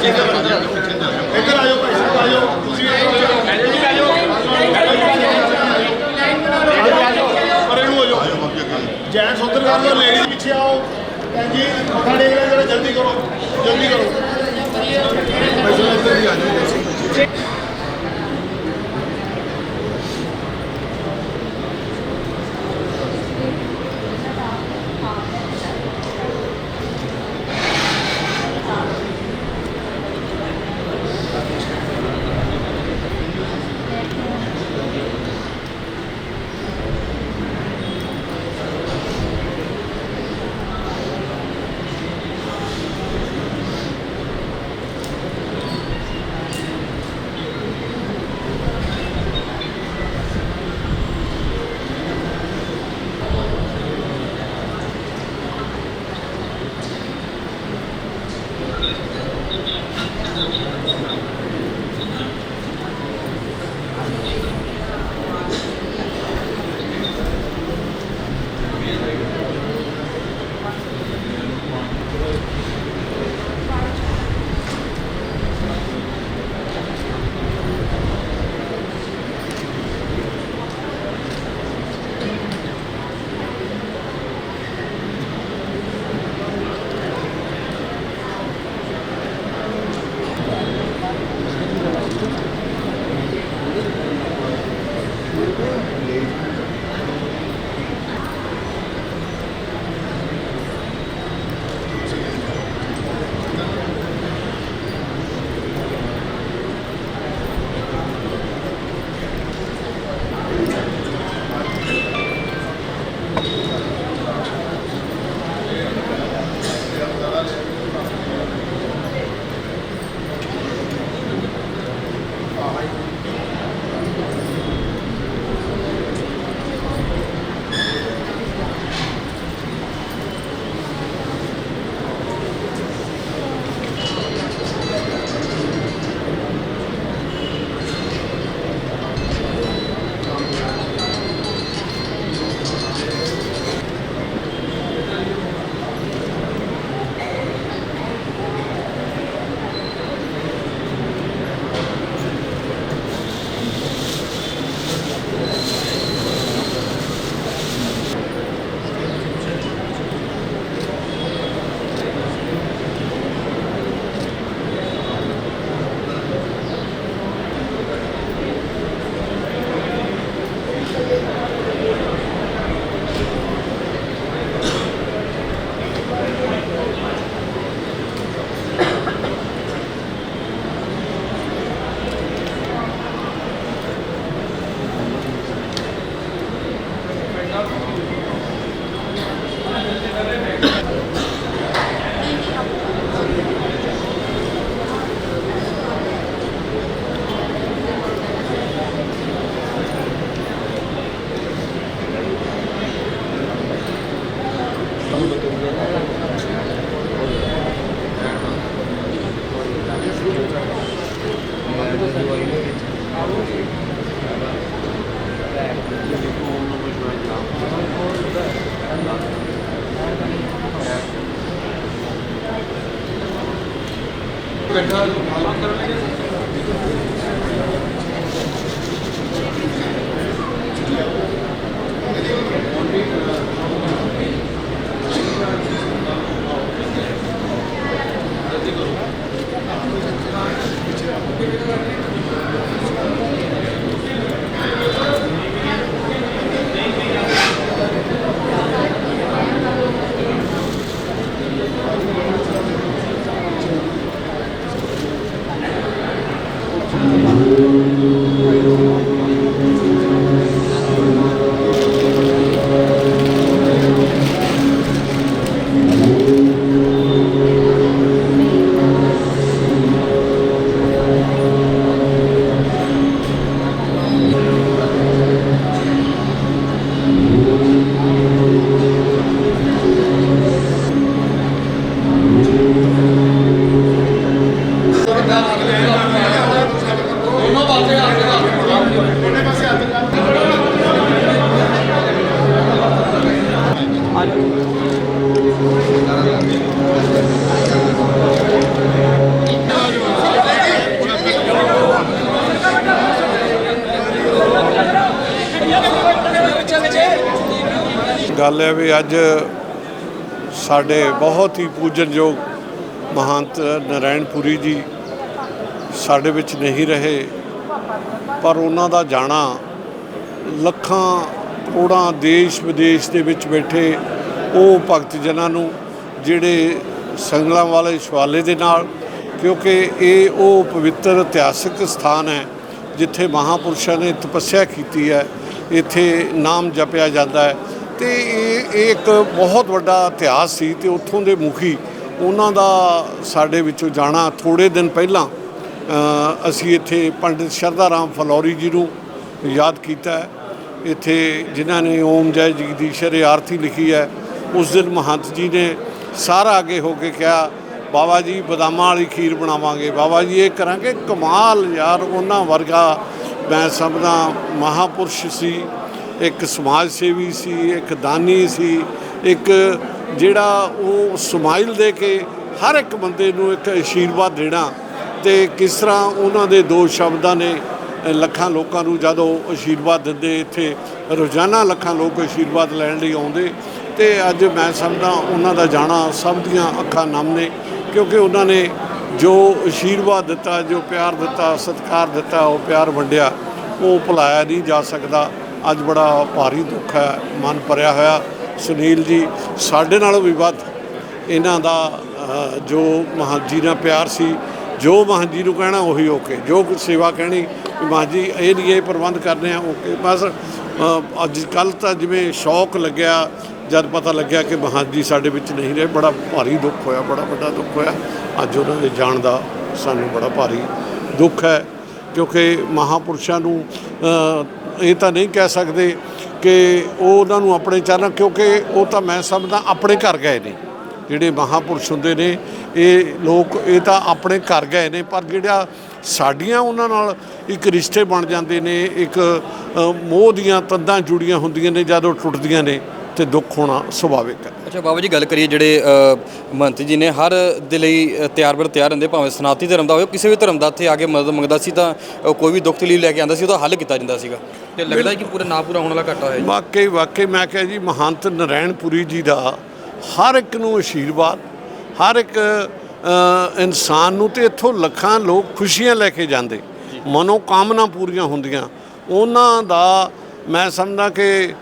지금 হয় ਇਕੱਠਾ ਕਰਨ ਲੱਗੇ ਗੱਲ ਹੈ ਵੀ ਅੱਜ ਸਾਡੇ ਬਹੁਤ ਹੀ ਪੂਜਨਯੋਗ ਮਹੰਤ ਨਰਾਇਣਪੁਰੀ ਜੀ ਸਾਡੇ ਵਿੱਚ ਨਹੀਂ ਰਹੇ। ਪਰ ਉਹਨਾਂ ਦਾ ਜਾਣਾ ਲੱਖਾਂ, ਕਰੋੜਾਂ ਦੇਸ਼ ਵਿਦੇਸ਼ ਦੇ ਵਿੱਚ ਬੈਠੇ ਉਹ ਭਗਤ ਜਨਾਂ ਨੂੰ, ਜਿਹੜੇ ਸੰਗਲਾਂ ਵਾਲੇ ਸ਼ਵਾਲੇ ਦੇ ਨਾਲ, ਕਿਉਂਕਿ ਇਹ ਉਹ ਪਵਿੱਤਰ ਇਤਿਹਾਸਿਕ ਸਥਾਨ ਹੈ ਜਿੱਥੇ ਮਹਾਪੁਰਸ਼ਾਂ ਨੇ ਤਪੱਸਿਆ ਕੀਤੀ ਹੈ, ਇੱਥੇ ਨਾਮ ਜਪਿਆ ਜਾਂਦਾ ਹੈ। ਤੇ ਇਹ ਇਹ ਇੱਕ ਬਹੁਤ ਵੱਡਾ ਇਤਿਹਾਸ ਸੀ ਤੇ ਉੱਥੋਂ ਦੇ ਮੁਖੀ ਉਹਨਾਂ ਦਾ ਸਾਡੇ ਵਿੱਚੋਂ ਜਾਣਾ ਥੋੜੇ ਦਿਨ ਪਹਿਲਾਂ ਅਸੀਂ ਇੱਥੇ ਪੰਡਿਤ ਸ਼ਰਧਾ ਰਾਮ ਫਲੌਰੀ ਜੀ ਨੂੰ ਯਾਦ ਕੀਤਾ ਹੈ। ਇੱਥੇ ਜਿਨ੍ਹਾਂ ਨੇ ਓਮ ਜੈ ਜਗਦੀਸ਼ਰ ਇਹ ਆਰਤੀ ਲਿਖੀ ਹੈ। ਉਸ ਦਿਨ ਮਹੰਤ ਜੀ ਨੇ ਸਾਰਾ ਅੱਗੇ ਹੋ ਕੇ ਕਿਹਾ, ਬਾਬਾ ਜੀ, ਬਦਾਮਾਂ ਵਾਲੀ ਖੀਰ ਬਣਾਵਾਂਗੇ। ਬਾਬਾ ਜੀ, ਇਹ ਕਰਾਂਗੇ? ਕਮਾਲ ਯਾਰ, ਉਹਨਾਂ ਵਰਗਾ ਮੈਂ ਸਮਝਦਾ ਮਹਾਪੁਰਸ਼ ਸੀ, ਇੱਕ ਸਮਾਜ ਸੇਵੀ ਸੀ, ਇੱਕ ਦਾਨੀ ਸੀ, ਇੱਕ ਜਿਹੜਾ ਉਹ ਸਮਾਈਲ ਦੇ ਕੇ ਹਰ ਇੱਕ ਬੰਦੇ ਨੂੰ ਇੱਕ ਆਸ਼ੀਰਵਾਦ ਦੇਣਾ ਤੇ ਕਿਸ ਤਰ੍ਹਾਂ ਉਹਨਾਂ ਦੇ ਦੋ ਸ਼ਬਦਾਂ ਨੇ ਲੱਖਾਂ ਲੋਕਾਂ ਨੂੰ ਜਦੋਂ ਆਸ਼ੀਰਵਾਦ ਦਿੰਦੇ, ਇੱਥੇ ਰੋਜ਼ਾਨਾ ਲੱਖਾਂ ਲੋਕ ਆਸ਼ੀਰਵਾਦ ਲੈਣ ਲਈ ਆਉਂਦੇ ਤੇ ਅੱਜ ਮੈਂ ਸਮਝਦਾ ਉਹਨਾਂ ਦਾ ਜਾਣਾ ਸਭ ਦੀਆਂ ਅੱਖਾਂ ਨਮ ਨੇ, ਕਿਉਂਕਿ ਉਹਨਾਂ ਨੇ ਜੋ ਆਸ਼ੀਰਵਾਦ ਦਿੱਤਾ, ਜੋ ਪਿਆਰ ਦਿੱਤਾ, ਸਤਿਕਾਰ ਦਿੱਤਾ, ਉਹ ਪਿਆਰ ਵੰਡਿਆ, ਉਹ ਭੁਲਾਇਆ ਨਹੀਂ ਜਾ ਸਕਦਾ। ਅੱਜ ਬੜਾ ਭਾਰੀ ਦੁੱਖ ਹੈ, ਮਨ ਭਰਿਆ ਹੋਇਆ। ਸੁਨੀਲ ਜੀ, ਸਾਡੇ ਨਾਲੋਂ ਵੀ ਵੱਧ ਇਹਨਾਂ ਦਾ ਜੋ ਮਹਾਂ ਜੀ ਨਾਲ ਪਿਆਰ ਸੀ ਜੋ ਮਹਾਂ ਜੀ ਨੂੰ ਕਹਿਣਾ ਉਹੀ ਓਕੇ, ਜੋ ਕੁਝ ਸੇਵਾ ਕਹਿਣੀ, ਵੀ ਮਹਾਂ ਜੀ ਇਹ ਨਹੀਂ, ਇਹ ਪ੍ਰਬੰਧ ਕਰਨੇ ਆ, ਓਕੇ। ਬਸ ਅੱਜ ਕੱਲ ਤਾਂ ਜਿਵੇਂ ਸ਼ੌਕ ਲੱਗਿਆ, ਜਦ ਪਤਾ ਲੱਗਿਆ ਕਿ ਮਹਾਂ ਜੀ ਸਾਡੇ ਵਿੱਚ ਨਹੀਂ ਰਹੇ, ਬੜਾ ਭਾਰੀ ਦੁੱਖ ਹੋਇਆ, ਬੜਾ ਵੱਡਾ ਦੁੱਖ ਹੋਇਆ। ਅੱਜ ਉਹਨਾਂ ਦੇ ਜਾਣ ਦਾ ਸਾਨੂੰ ਬੜਾ ਭਾਰੀ ਦੁੱਖ ਹੈ, ਕਿਉਂਕਿ ਮਹਾਪੁਰਸ਼ਾਂ ਨੂੰ ਇਹ ਤਾਂ ਨਹੀਂ ਕਹਿ ਸਕਦੇ ਕਿ ਉਹ ਉਹਨਾਂ ਨੂੰ ਆਪਣੇ ਚਰਨ, ਕਿਉਂਕਿ ਉਹ ਤਾਂ ਮੈਂ ਸਮਝਦਾ ਆਪਣੇ ਘਰ ਗਏ ਨੇ, ਜਿਹੜੇ ਮਹਾਪੁਰਸ਼ ਹੁੰਦੇ ਨੇ ਇਹ ਲੋਕ ਇਹ ਤਾਂ ਆਪਣੇ ਘਰ ਗਏ ਨੇ ਪਰ ਜਿਹੜਾ ਸਾਡੀਆਂ ਉਹਨਾਂ ਨਾਲ ਇੱਕ ਰਿਸ਼ਤੇ ਬਣ ਜਾਂਦੇ ਨੇ ਇੱਕ ਮੋਹ ਦੀਆਂ ਤੰਦਾਂ ਜੁੜੀਆਂ ਹੁੰਦੀਆਂ ਨੇ ਜਦੋਂ ਟੁੱਟਦੀਆਂ ਨੇ ਤੇ ਦੁੱਖ ਹੋਣਾ ਸੁਭਾਵਿਕ ਹੈ। ਅੱਛਾ ਬਾਬਾ ਜੀ ਗੱਲ ਕਰੀਏ ਜਿਹੜੇ ਮਹੰਤ ਜੀ ਨੇ ਹਰ ਦੇ ਲਈ ਤਿਆਰ ਬਰ ਤਿਆਰ ਹੁੰਦੇ ਭਾਵੇਂ ਸਨਾਤੀ ਧਰਮ ਦਾ ਹੋਵੇ ਕਿਸੇ ਵੀ ਧਰਮ ਦਾ ਇੱਥੇ ਆ ਕੇ ਮਦਦ ਮੰਗਦਾ ਸੀ ਤਾਂ ਕੋਈ ਵੀ ਦੁੱਖ ਤਕਲੀਫ ਲੈ ਕੇ ਆਂਦਾ ਸੀ ਉਹਦਾ ਹੱਲ ਕੀਤਾ ਜਾਂਦਾ ਸੀਗਾ। ਤੇ ਲੱਗਦਾ ਕਿ ਪੂਰਾ ਨਾ ਪੂਰਾ ਹੋਣ ਵਾਲਾ ਘਾਟਾ ਹੋਇਆ ਜੀ। ਵਾਕਈ ਵਾਕਈ ਮੈਂ ਕਿਹਾ ਜੀ ਮਹੰਤ ਨਰਾਇਣਪੁਰੀ ਜੀ ਦਾ ਹਰ ਇੱਕ ਨੂੰ ਆਸ਼ੀਰਵਾਦ ਹਰ ਇੱਕ ਇਨਸਾਨ ਨੂੰ ਤੇ ਇੱਥੋਂ ਲੱਖਾਂ ਲੋਕ ਖੁਸ਼ੀਆਂ ਲੈ ਕੇ ਜਾਂਦੇ। ਮਨੋ ਕਾਮਨਾ ਪੂਰੀਆਂ ਹੁੰਦੀਆਂ। ਉਹਨਾਂ ਦਾ ਮੈਂ ਸਮਝਦਾ ਕਿ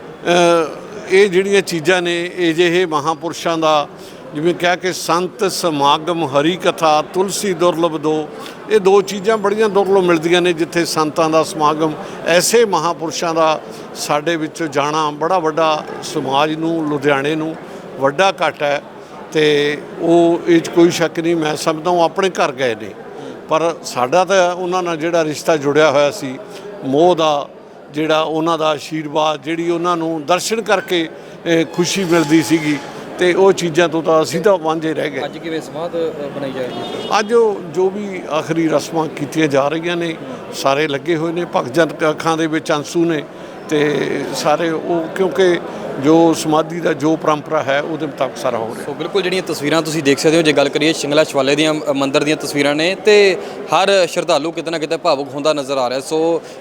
ਇਹ ਜਿਹੜੀਆਂ ਚੀਜ਼ਾਂ ਨੇ ਇਹ ਜਿਹੇ ਮਹਾਪੁਰਸ਼ਾਂ ਦਾ, ਜਿਵੇਂ ਕਿਹਾ ਕਿ ਸੰਤ ਸਮਾਗਮ ਹਰੀ ਕਥਾ ਤੁਲਸੀ ਦੁਰਲਭ ਦੋ, ਇਹ ਦੋ ਚੀਜ਼ਾਂ ਬੜੀਆਂ ਦੁਰਲਭ ਮਿਲਦੀਆਂ ਨੇ ਜਿੱਥੇ ਸੰਤਾਂ ਦਾ ਸਮਾਗਮ, ਐਸੇ ਮਹਾਪੁਰਸ਼ਾਂ ਦਾ ਸਾਡੇ ਵਿੱਚੋਂ ਜਾਣਾ ਬੜਾ ਵੱਡਾ ਸਮਾਜ ਨੂੰ, ਲੁਧਿਆਣੇ ਨੂੰ ਵੱਡਾ ਘਾਟਾ ਹੈ। ਤੇ ਉਹ ਇਹ 'ਚ ਕੋਈ ਸ਼ੱਕ ਨਹੀਂ ਮੈਂ ਸਮਝਦਾ ਉਹ ਆਪਣੇ ਘਰ ਗਏ ਨੇ। ਪਰ ਸਾਡਾ ਤਾਂ ਉਹਨਾਂ ਨਾਲ ਜਿਹੜਾ ਰਿਸ਼ਤਾ ਜੁੜਿਆ ਹੋਇਆ ਸੀ ਮੋਹ ਦਾ ਜਿਹੜਾ ਉਹਨਾਂ ਦਾ ਆਸ਼ੀਰਵਾਦ ਜਿਹੜੀ ਉਹਨਾਂ ਨੂੰ ਦਰਸ਼ਨ ਕਰਕੇ ਖੁਸ਼ੀ ਮਿਲਦੀ ਸੀਗੀ ਤੇ ਉਹ ਚੀਜ਼ਾਂ ਤੋਂ ਤਾਂ ਅਸੀਂ ਤਾਂ ਵਾਂਝੇ ਰਹਿ ਗਏ। ਅੱਜ ਕਿਵੇਂ ਸਮਾਧ ਬਣਾਈ ਜਾਏਗੀ ਅੱਜ ਉਹ ਜੋ ਵੀ ਆਖਰੀ ਰਸਮਾਂ ਕੀਤੀਆਂ ਜਾ ਰਹੀਆਂ ਨੇ ਸਾਰੇ ਲੱਗੇ ਹੋਏ ਨੇ ਭਗਤ ਅੱਖਾਂ ਦੇ ਵਿੱਚ ਅੰਸੂ ਨੇ ਤੇ ਸਾਰੇ ਉਹ ਕਿਉਂਕਿ ਜੋ ਸਮਾਧੀ ਦਾ ਜੋ ਪਰੰਪਰਾ ਹੈ ਉਹਦੇ ਮੁਤਾਬਕ ਸਾਰਾ ਹੋ ਰਿਹਾ। ਸੋ ਬਿਲਕੁਲ ਜਿਹੜੀਆਂ ਤਸਵੀਰਾਂ ਤੁਸੀਂ ਦੇਖ ਸਕਦੇ ਹੋ ਜੇ ਗੱਲ ਕਰੀਏ ਸ਼ਿੰਗਲਾ ਸ਼ਵਾਲੇ ਦੀਆਂ ਅ, ਮੰਦਿਰ ਦੀਆਂ ਤਸਵੀਰਾਂ ਨੇ ਤੇ ਹਰ ਸ਼ਰਧਾਲੂ ਕਿਤੇ ਨਾ ਕਿਤੇ ਭਾਵੁਕ ਹੁੰਦਾ ਨਜ਼ਰ ਆ ਰਿਹਾ। ਸੋ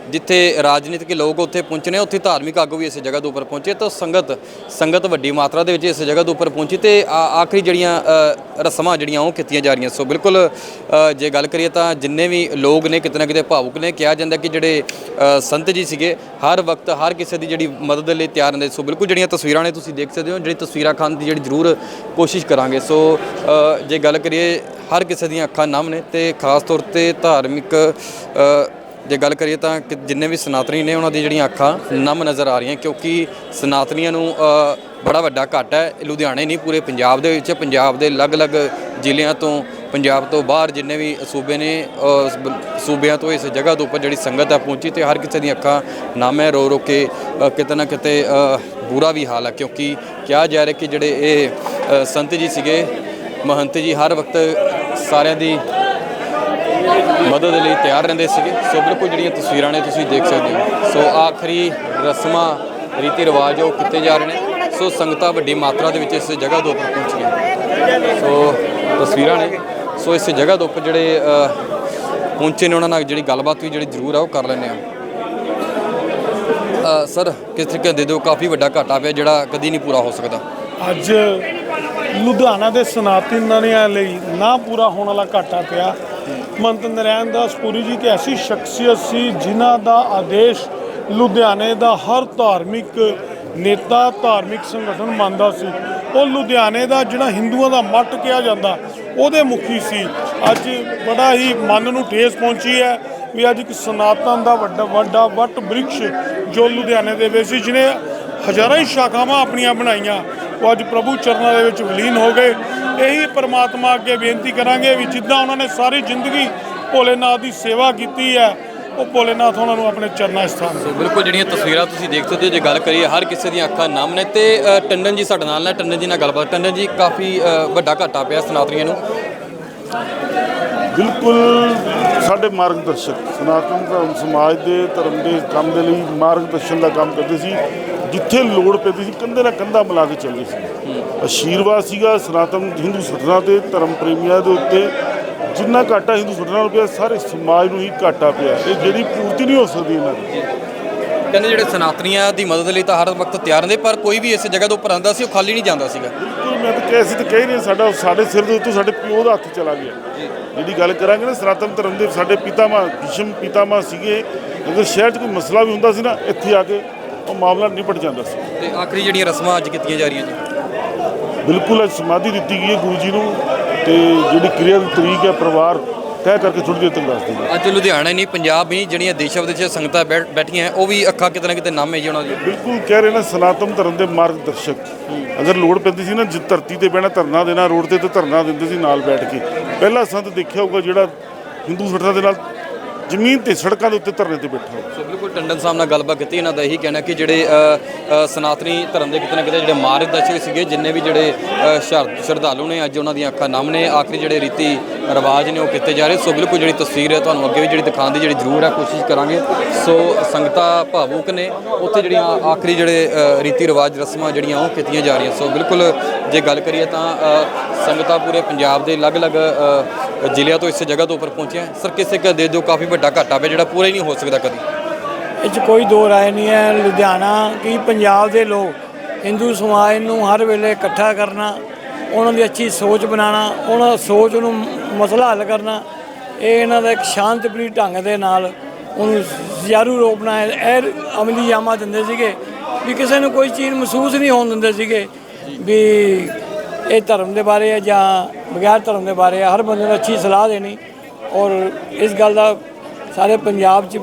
ਜਿੱਥੇ ਰਾਜਨੀਤਿਕ ਲੋਕ ਉੱਥੇ ਪਹੁੰਚੇ ਨੇ ਉੱਥੇ ਧਾਰਮਿਕ ਆਗੂ ਵੀ ਇਸ ਜਗ੍ਹਾ ਦੇ ਉੱਪਰ ਪਹੁੰਚੇ ਤਾਂ ਸੰਗਤ ਸੰਗਤ ਵੱਡੀ ਮਾਤਰਾ ਦੇ ਵਿੱਚ ਇਸ ਜਗ੍ਹਾ ਦੇ ਉੱਪਰ ਪਹੁੰਚੀ ਤੇ ਆ- ਆਖਰੀ ਜਿਹੜੀਆਂ ਰਸਮਾਂ ਜਿਹੜੀਆਂ ਉਹ ਕੀਤੀਆਂ ਜਾ ਰਹੀਆਂ। ਸੋ ਬਿਲਕੁਲ ਜੇ ਗੱਲ ਕਰੀਏ ਤਾਂ ਜਿੰਨੇ ਵੀ ਲੋਕ ਨੇ ਕਿਤੇ ਨਾ ਕਿਤੇ ਭਾਵੁਕ ਨੇ ਕਿਹਾ ਜਾਂਦਾ ਕਿ ਜਿਹੜੇ ਸੰਤ ਜੀ ਸੀਗੇ ਹਰ ਵਕਤ ਹਰ ਕਿਸੇ ਦੀ ਜਿਹੜੀ ਮਦਦ ਲਈ ਤਿਆਰ ਹੁੰਦੇ ਸੋ ਬਿਲਕੁਲ ਜਿਹੜੀਆਂ ਤਸਵੀਰਾਂ ਨੇ ਤੁਸੀਂ ਦੇਖ ਸਕਦੇ ਹੋ, ਜਿਹੜੀ ਤਸਵੀਰਾਂ ਖਾਨ ਦੀ ਜਿਹੜੀ ਜ਼ਰੂਰ ਕੋਸ਼ਿਸ਼ ਕਰਾਂਗੇ। ਸੋ ਜੇ ਗੱਲ ਕਰੀਏ, ਹਰ ਕਿਸੇ ਦੀਆਂ ਅੱਖਾਂ ਨਮ ਨੇ ਤੇ ਖਾਸ ਤੌਰ ਤੇ ਧਾਰਮਿਕ ਜੇ ਗੱਲ ਕਰੀਏ ਤਾਂ ਕਿ ਜਿੰਨੇ ਵੀ ਸਨਾਤਨੀ ਨੇ ਉਹਨਾਂ ਦੀ ਜਿਹੜੀਆਂ ਅੱਖਾਂ ਨਮ ਨਜ਼ਰ ਆ ਰਹੀਆਂ, ਕਿਉਂਕਿ ਸਨਾਤਨੀਆਂ ਨੂੰ ਬੜਾ ਵੱਡਾ ਘਾਟਾ ਹੈ। ਲੁਧਿਆਣੇ ਨਹੀਂ, ਪੂਰੇ ਪੰਜਾਬ ਦੇ ਵਿੱਚ, ਪੰਜਾਬ ਦੇ ਅਲੱਗ-ਅਲੱਗ ਜ਼ਿਲ੍ਹਿਆਂ ਤੋਂ, ਪੰਜਾਬ ਤੋਂ ਬਾਹਰ ਜਿੰਨੇ ਵੀ ਸੂਬੇ ਨੇ ਸੂਬਿਆਂ ਤੋਂ ਇਸ ਜਗ੍ਹਾ ਦੇ ਉੱਪਰ ਜਿਹੜੀ ਸੰਗਤ ਆ ਪਹੁੰਚੀ ਤੇ ਹਰ ਕਿਸੇ ਦੀਆਂ ਅੱਖਾਂ ਨਮ ਹੈ ਰੋ ਰੋ ਕੇ ਕਿਤੇ ਨਾ ਕਿਤੇ ਬੁਰਾ ਵੀ ਹਾਲ ਹੈ ਕਿਉਂਕਿ ਕਿਹਾ ਜਾ ਰਿਹਾ ਕਿ ਜਿਹੜੇ ਇਹ ਸੰਤ ਜੀ ਸੀਗੇ, ਮਹੰਤ ਜੀ ਹਰ ਵਕਤ ਸਾਰਿਆਂ ਦੀ ਮਦਦ ਲਈ ਤਿਆਰ ਰਹਿੰਦੇ ਸੀਗੇ। ਸੋ ਬਿਲਕੁਲ ਜਿਹੜੀਆਂ ਤਸਵੀਰਾਂ ਨੇ ਤੁਸੀਂ ਦੇਖ ਸਕਦੇ ਹੋ। ਸੋ ਆਖਰੀ ਰਸਮਾਂ, ਰੀਤੀ ਰਿਵਾਜ ਉਹ ਕੀਤੇ ਜਾ ਰਹੇ ਨੇ। ਸੋ ਸੰਗਤਾਂ ਵੱਡੀ ਮਾਤਰਾ ਦੇ ਵਿੱਚ ਇਸ ਜਗ੍ਹਾ ਦੇ ਉੱਪਰ ਪਹੁੰਚੀਆਂ ਸੋ ਤਸਵੀਰਾਂ ਨੇ। ਸੋ ਇਸ ਜਗ੍ਹਾ ਦੇ ਉੱਪਰ ਜਿਹੜੇ ਪਹੁੰਚੇ ਨੇ, ਉਹਨਾਂ ਨਾਲ ਜਿਹੜੀ ਗੱਲਬਾਤ ਵੀ ਜਿਹੜੀ ਜ਼ਰੂਰ ਆ, ਉਹ ਕਰ ਲੈਂਦੇ ਆ ਸਰ, ਕਿਸ ਤਰੀਕੇ ਦੇ ਦਿਓ? ਕਾਫੀ ਵੱਡਾ ਘਾਟਾ ਪਿਆ ਜਿਹੜਾ ਕਦੀ ਨਹੀਂ ਪੂਰਾ ਹੋ ਸਕਦਾ। ਅੱਜ ਲੁਧਿਆਣਾ ਦੇ ਸਨਾਤਨੀਆਂ ਲਈ ਨਾ ਪੂਰਾ ਹੋਣ ਵਾਲਾ ਘਾਟਾ ਪਿਆ। ਮੰਤ ਨਰੈਣ ਦਾਸ ਪੁਰੀ ਜੀ ਇੱਕ ਐਸੀ ਸ਼ਖਸੀਅਤ ਸੀ ਜਿਨ੍ਹਾਂ ਦਾ ਆਦੇਸ਼ ਲੁਧਿਆਣੇ ਦਾ ਹਰ ਧਾਰਮਿਕ ਨੇਤਾ, ਧਾਰਮਿਕ ਸੰਗਠਨ ਮੰਨਦਾ ਸੀ। ਉਹ ਲੁਧਿਆਣੇ ਦਾ ਜਿਹੜਾ ਹਿੰਦੂਆਂ ਦਾ ਮੱਟ ਕਿਹਾ ਜਾਂਦਾ, ਉਹਦੇ ਮੁਖੀ ਸੀ। ਅੱਜ ਬੜਾ ਹੀ ਮਨ ਨੂੰ ਠੇਸ ਪਹੁੰਚੀ ਹੈ। ਵੀ ਅੱਜ ਇੱਕ ਸਨਾਤਨ ਦਾ ਵੱਡਾ ਵੱਡਾ ਵੱਟ ਬ੍ਰਿਕਸ਼ ਜੋ ਲੁਧਿਆਣੇ ਦੇ ਵਿੱਚ ਸੀ, ਜਿਹਨੇ ਹਜ਼ਾਰਾਂ ਹੀ ਸ਼ਾਖਾਵਾਂ ਆਪਣੀਆਂ ਬਣਾਈਆਂ, ਉਹ ਅੱਜ ਪ੍ਰਭੂ ਚਰਨਾਂ ਦੇ ਵਿੱਚ ਵਿਲੀਨ ਹੋ ਗਏ। ਇਹੀ ਪਰਮਾਤਮਾ ਅੱਗੇ ਬੇਨਤੀ ਕਰਾਂਗੇ ਵੀ ਜਿੱਦਾਂ ਉਹਨਾਂ ਨੇ ਸਾਰੀ ਜ਼ਿੰਦਗੀ ਭੋਲੇਨਾਥ ਦੀ ਸੇਵਾ ਕੀਤੀ ਹੈ, ਉਹ ਭੋਲੇਨਾਥ ਉਹਨਾਂ ਨੂੰ ਆਪਣੇ ਚਰਨਾਂ ਸਥਾਨ ਸੋ ਬਿਲਕੁਲ ਜਿਹੜੀਆਂ ਤਸਵੀਰਾਂ ਤੁਸੀਂ ਦੇਖ ਸਕਦੇ ਹੋ, ਜੇ ਗੱਲ ਕਰੀਏ ਹਰ ਕਿਸੇ ਦੀਆਂ ਅੱਖਾਂ ਨਮ ਨੇ ਤੇ ਟੰਡਨ ਜੀ ਸਾਡੇ ਨਾਲ ਨੇ, ਟੰਡਨ ਜੀ ਨਾਲ ਗੱਲਬਾਤ। ਟੰਡਨ ਜੀ, ਕਾਫੀ ਵੱਡਾ ਘਾਟਾ ਪਿਆ ਸਨਾਤਰੀਆਂ ਨੂੰ। ਬਿਲਕੁਲ ਸਾਡੇ ਮਾਰਗਦਰਸ਼ਕ ਸਨਾਤਨ ਧਰਮ ਸਮਾਜ ਦੇ ਧਰਮ ਦੇ ਕੰਮ ਦੇ ਲਈ ਮਾਰਗਦਰਸ਼ਨ ਦਾ ਕੰਮ ਕਰਦੇ ਸੀ, ਜਿੱਥੇ ਲੋੜ ਪੈਂਦੀ ਸੀ, ਕੰਧੇ ਨਾਲ ਕੰਧਾ ਮਿਲਾ ਕੇ ਚੱਲਦੇ ਸੀ। ਆਸ਼ੀਰਵਾਦ ਸੀਗਾ ਸਨਾਤਨ ਹਿੰਦੂ ਸੰਗਠਨਾਂ ਤੇ ਧਰਮ ਪ੍ਰੇਮੀਆਂ ਦੇ ਉੱਤੇ, ਜਿੰਨਾ ਘਾਟਾ ਹਿੰਦੂ ਸੰਗਠਨਾਂ ਨੂੰ ਪਿਆ, ਸਾਰੇ ਸਮਾਜ ਨੂੰ ਹੀ ਘਾਟਾ ਪਿਆ। ਇਹ ਜਿਹੜੀ ਪੂਰਤੀ ਨਹੀਂ ਹੋ ਸਕਦੀ ਇਹਨਾਂ ਦੀ। ਕਹਿੰਦੇ ਜਿਹੜੇ ਸਨਾਤਨੀਆਂ ਦੀ ਮਦਦ ਲਈ ਤਾਂ ਹਰ ਵਕਤ ਤਿਆਰ ਹੁੰਦੇ ਪਰ ਕੋਈ ਵੀ ਇਸ ਜਗ੍ਹਾ ਤੋਂ ਉੱਪਰ ਆਉਂਦਾ ਸੀ ਉਹ ਖਾਲੀ ਨਹੀਂ ਜਾਂਦਾ ਸੀਗਾ। ਬਿਲਕੁਲ ਮੈਂ ਤਾਂ ਕਹਿ ਸੀ ਤਾਂ ਕਹਿ ਨਹੀਂ ਸਾਡਾ ਸਾਡੇ ਸਿਰ ਦੇ ਉੱਤੇ ਸਾਡੇ ਪਿਓ ਦਾ ਹੱਥ ਚਲਾ ਗਿਆ। ਜਿਹੜੀ ਗੱਲ ਕਰਾਂਗੇ ਨਾ ਸਨਾਤਨ ਧਰਮ ਦੇ ਸਾਡੇ ਪਿਤਾਮਾ ਭੀਸ਼ਮ ਪਿਤਾਮਾ ਸੀਗੇ ਅਗਰ ਸ਼ਹਿਰ 'ਚ ਕੋਈ ਮਸਲਾ ਵੀ ਹੁੰਦਾ ਸੀ ਨਾ ਇੱਥੇ ਆ ਕੇ ਉਹ ਮਾਮਲਾ ਨਿਪਟ ਜਾਂਦਾ ਸੀ। ਤੇ ਆਖਰੀ ਜਿਹੜੀਆਂ ਰਸਮਾਂ ਅੱਜ ਕੀਤੀਆਂ ਜਾ ਰਹੀਆਂ ਜੀ? ਬਿਲਕੁਲ ਅੱਜ ਸਮਾਧੀ ਦਿੱਤੀ ਗਈ ਹੈ ਗੁਰੂ ਜੀ ਨੂੰ ਤੇ ਜਿਹੜੀ ਕਿਰਿਆ ਦੀ ਤਰੀਕ ਹੈ ਪਰਿਵਾਰ ਤੈਅ ਕਰਕੇ ਥੋੜੀ ਦੇਰ ਤੱਕ ਦੱਸ ਦੇਗਾ ਅੱਜ ਲੁਧਿਆਣਾ ਨਹੀਂ ਪੰਜਾਬ ਵੀ ਜਿਹੜੀਆਂ ਦੇਸ਼ਾਂ ਵਿਦੇਸ਼ਾਂ ਸੰਗਤਾਂ ਬੈਠ- ਬੈਠੀਆਂ ਉਹ ਵੀ ਅੱਖਾਂ ਕਿਤੇ ਨਾ ਕਿਤੇ ਨਾਮੇ ਜੀ ਉਹਨਾਂ ਦੀ ਬਿਲਕੁਲ ਕਹਿ ਰਹੇ ਨਾ ਸਨਾਤਨ ਧਰਮ ਦੇ ਮਾਰਗਦਰਸ਼ਕ। ਅਗਰ ਲੋੜ ਪੈਂਦੀ ਸੀ ਨਾ ਜਿ ਧਰਤੀ ਤੇ ਬਹਿਣਾ ਧਰਨਾ ਦੇਣਾ ਰੋਡ ਤੇ ਤੇ ਧਰਨਾ ਦਿੰਦੇ ਸੀ ਨਾਲ ਬੈਠ ਕੇ। ਪਹਿਲਾ ਸੰਤ ਦੇਖਿਆ ਹੋਊਗਾ ਜਿਹੜਾ ਹਿੰਦੂ ਸੰਗਠਨਾਂ ਦੇ ਨਾਲ ਜ਼ਮੀਨ ਤੇ ਸੜਕਾਂ ਦੇ ਉੱਤੇ ਧਰਨੇ ਤੇ ਬੈਠਾ ਸੋ ਬਿਲਕੁਲ ਟੰਡਨ ਸਾਹਿਬ ਨਾਲ ਗੱਲਬਾਤ ਕੀਤੀ ਇਹਨਾਂ ਦਾ ਇਹੀ ਕਹਿਣਾ ਕਿ ਜਿਹੜੇ ਸਨਾਤਨੀ ਧਰਮ ਦੇ ਕਿਤੇ ਨਾ ਕਿਤੇ ਜਿਹੜੇ ਮਾਰਗਦਰਸ਼ਕ ਸੀਗੇ ਜਿੰਨੇ ਵੀ ਜਿਹੜੇ ਅ, ਸ਼ਰਧਾਲੂ ਨੇ ਅੱਜ ਉਹਨਾਂ ਦੀਆਂ ਅੱਖਾਂ ਨਮ ਨੇ ਆਖਰੀ ਜਿਹੜੇ ਰੀਤੀ ਰਿਵਾਜ ਨੇ ਉਹ ਕੀਤੇ ਜਾ ਰਹੇ। ਸੋ ਬਿਲਕੁਲ ਜਿਹੜੀ ਤਸਵੀਰ ਹੈ ਤੁਹਾਨੂੰ ਅੱਗੇ ਵੀ ਜਿਹੜੀ ਦਿਖਾਉਣ ਦੀ ਜਿਹੜੀ ਜ਼ਰੂਰ ਹੈ ਕੋਸ਼ਿਸ਼ ਕਰਾਂਗੇ। ਸੋ ਸੰਗਤਾਂ ਭਾਵੁਕ ਨੇ ਉੱਥੇ ਜਿਹੜੀਆਂ ਆਖਰੀ ਜਿਹੜੇ ਰੀਤੀ ਰਿਵਾਜ ਰਸਮਾਂ ਜਿਹੜੀਆਂ ਉਹ ਕੀਤੀਆਂ ਜਾ ਰਹੀਆਂ। ਸੋ ਬਿਲਕੁਲ ਜੇ ਗੱਲ ਕਰੀਏ ਤਾਂ ਸੰਗਤਾਂ ਪੂਰੇ ਪੰਜਾਬ ਦੇ ਅਲੱਗ-ਅਲੱਗ ਜ਼ਿਲ੍ਹਿਆਂ ਤੋਂ ਇਸ ਜਗ੍ਹਾ ਤੋਂ ਉੱਪਰ ਪਹੁੰਚਿਆ ਸਰ, ਕਿਸੇ ਕ ਦੇ ਦਿਓ, ਕਾਫੀ ਵੱਡਾ ਘਾਟਾ ਪਿਆ, ਜਿਹੜਾ ਪੂਰਾ ਹੀ ਨਹੀਂ ਹੋ ਸਕਦਾ ਕਦੀ। ਇਹ 'ਚ ਕੋਈ ਦੋ ਰਾਏ ਨਹੀਂ ਹੈ। ਲੁਧਿਆਣਾ ਕੀ ਪੰਜਾਬ ਦੇ ਲੋਕ ਹਿੰਦੂ ਸਮਾਜ ਨੂੰ ਹਰ ਵੇਲੇ ਇਕੱਠਾ ਕਰਨਾ, ਉਹਨਾਂ ਦੀ ਅੱਛੀ ਸੋਚ ਬਣਾਉਣਾ, ਉਹਨਾਂ ਸੋਚ ਨੂੰ ਮਸਲਾ ਹੱਲ ਕਰਨਾ, ਇਹ ਇਹਨਾਂ ਦਾ ਇੱਕ ਸ਼ਾਂਤਪ੍ਰੀਤ ਢੰਗ ਦੇ ਨਾਲ ਉਹਨੂੰ ਸੁਚਾਰੂ ਰੋਪਣਾ ਇਹ ਅਮਲੀ ਜਾਮਾ ਦਿੰਦੇ ਸੀਗੇ ਵੀ ਕਿਸੇ ਨੂੰ ਕੋਈ ਚੀਜ਼ ਮਹਿਸੂਸ ਨਹੀਂ ਹੋਣ ਦਿੰਦੇ ਸੀਗੇ ਵੀ ਇਹ ਧਰਮ ਦੇ ਬਾਰੇ ਹੈ ਜਾਂ ਬਗੈਰ ਧਰਮ ਦੇ ਬਾਰੇ ਆ, ਹਰ ਬੰਦੇ ਨੂੰ ਅੱਛੀ ਸਲਾਹ ਦੇਣੀ। ਔਰ ਇਸ ਗੱਲ ਦਾ ਸਾਰੇ ਪੰਜਾਬ 'ਚ,